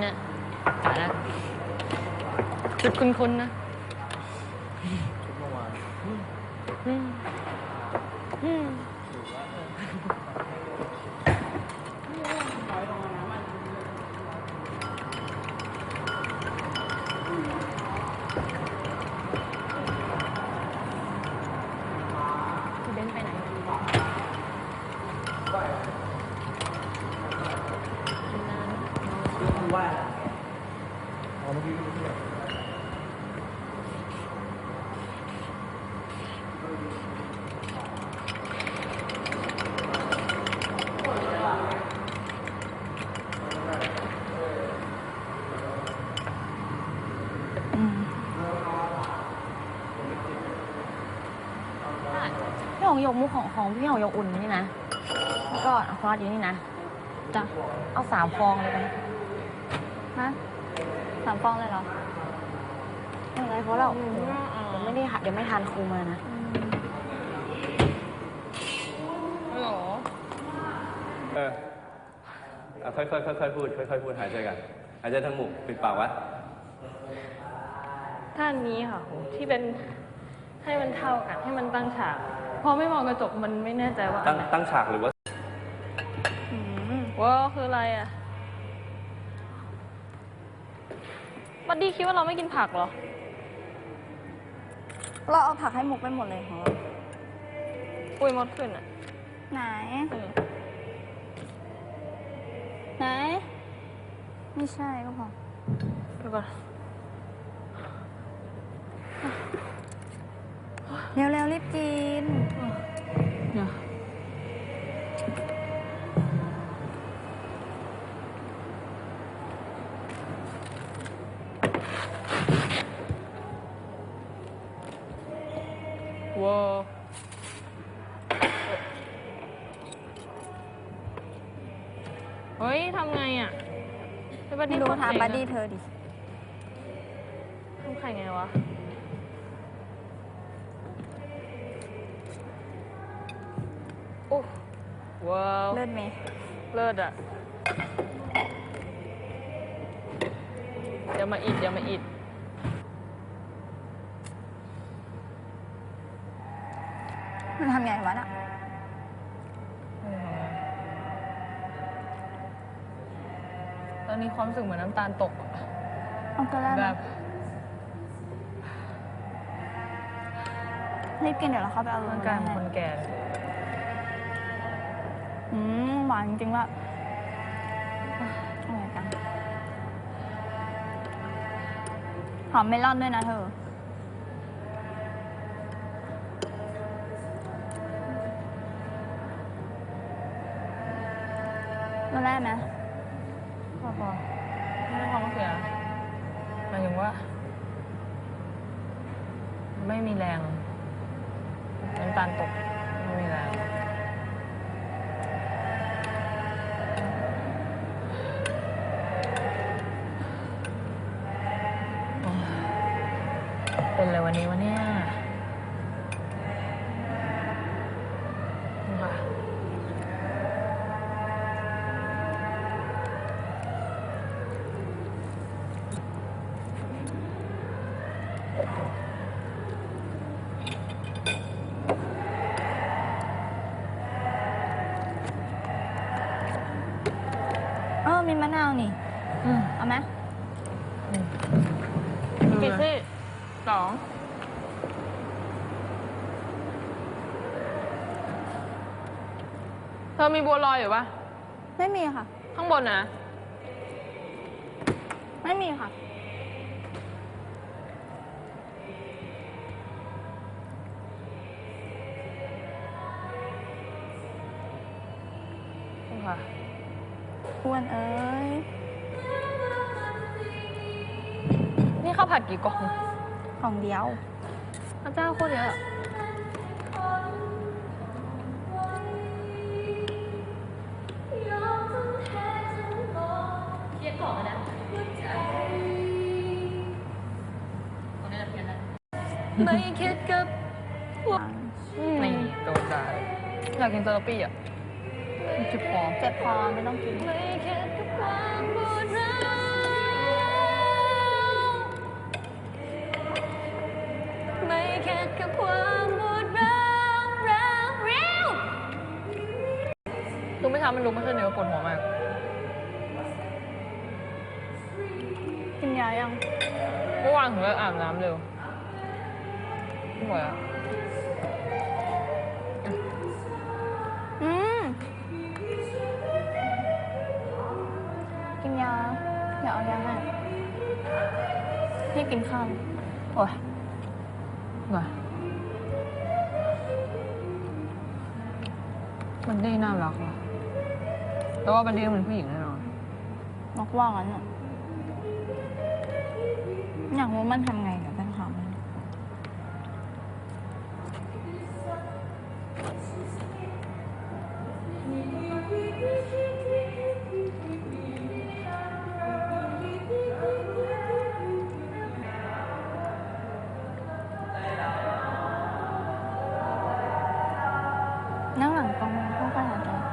เนี่ยตายแล้วจุดคุ้นๆนะชุดเมื่อวานอืมอืมพี่เบนไปไหนกินน้ำ คือ ว่าอ๋อเมื่อกี้พี่หงยกมุกของของพี่หงยกอุ่นนี่นะแล้วก็คอร์สอยู่นี่นะ จ้ะ เอาสามฟองเลยไป ฮะสามฟองเลยเหรอไม่เป็นไรเพราะเราเดี๋ยวไม่ได้เดี๋ยวไม่ทานครูมานะฮัลโหลเอออะค่อยๆค่อยๆพูดค่อยๆพูดหายใจกันหายใจทั้งหมุกปิดปากไว้ท่านนี้ค่ะโหที่เป็นให้มันเท่ากันให้มันตั้งฉาก พอไม่มองกระจกมันไม่แน่ใจว่าอัตั้นงไหนตั้งฉากหรือว่าว้าวคืออะไรอะ บัดดี้คิดว่าเราไม่กินผักเหรอ เราเอาผักให้มุกไปหมดเลยของเราปุยมดขึ้นอะ ไหน อืมไหน ไม่ใช่ก็พอ เดี๋ยวก่อนเร็วๆรีบกิน ว้าวเฮ้ยทำไงอะให้บัดไม่ดี้รู้กดถามเองบัดอะดี้เธอดิ ทำไข่ไงวะ โอ้ว้าว เลิศไหมเลิศอะ เดี๋ยวมาอิดเดี๋ยวมาอิด มันทำไงวะน่ะตอนนี้ความรู้สึกเหมือนน้ำตาลตกอะเอาก็แล้วแบนะบรีบกินเดี๋ยวเราเข้าไปเอาร่างกายของคนให้แก่เลยอืมหวานจริงๆว่ะอร่อยจังหอมเมลอนด้วยนะเธอ มาแรกไหมพอพอไม่ได้ท้องเสียหมายถึงว่า ไม่มีแรงน้ำตาลตก ไม่มีแรง เป็นอะไรวันนี้วะเนี่ยนี่ค่ะ เออ มีมะ นาวนี่ อืมเอาไหมกี่ซี่สองเธอมีบัวลอยอยู่ปะไม่มีค่ะ ข้างบนนะ ไม่มีค่ะนี่ค่ะ อ้วนเอ้ย นี่ข้าวผัดกี่กล่องของเดียวพระเจ้าโคตรเยอะอะไม่คิดกับนี่โดนด่าเลยอยากกินเซอร์ปี้อะ จ็บคอเจ็บคอไม่ต้องกินไม่แค่กับความหมดรักรักเร็วรู้ไหมคะมันรู้ไม่ใช่เนื้อปวดหัวมาก กินยายังเมื่อวานผมก็อาบน้ำเร็วหมดแล้ว เอายาให้พี่กินข้าวโอ้ยไหวมันดีน่ารักว่ะแต่ว่าบันดี้มันผู้หญิงแน่นอนบอกว่างั้นอะอยากรู้มันทำไง นั่งหลังตรง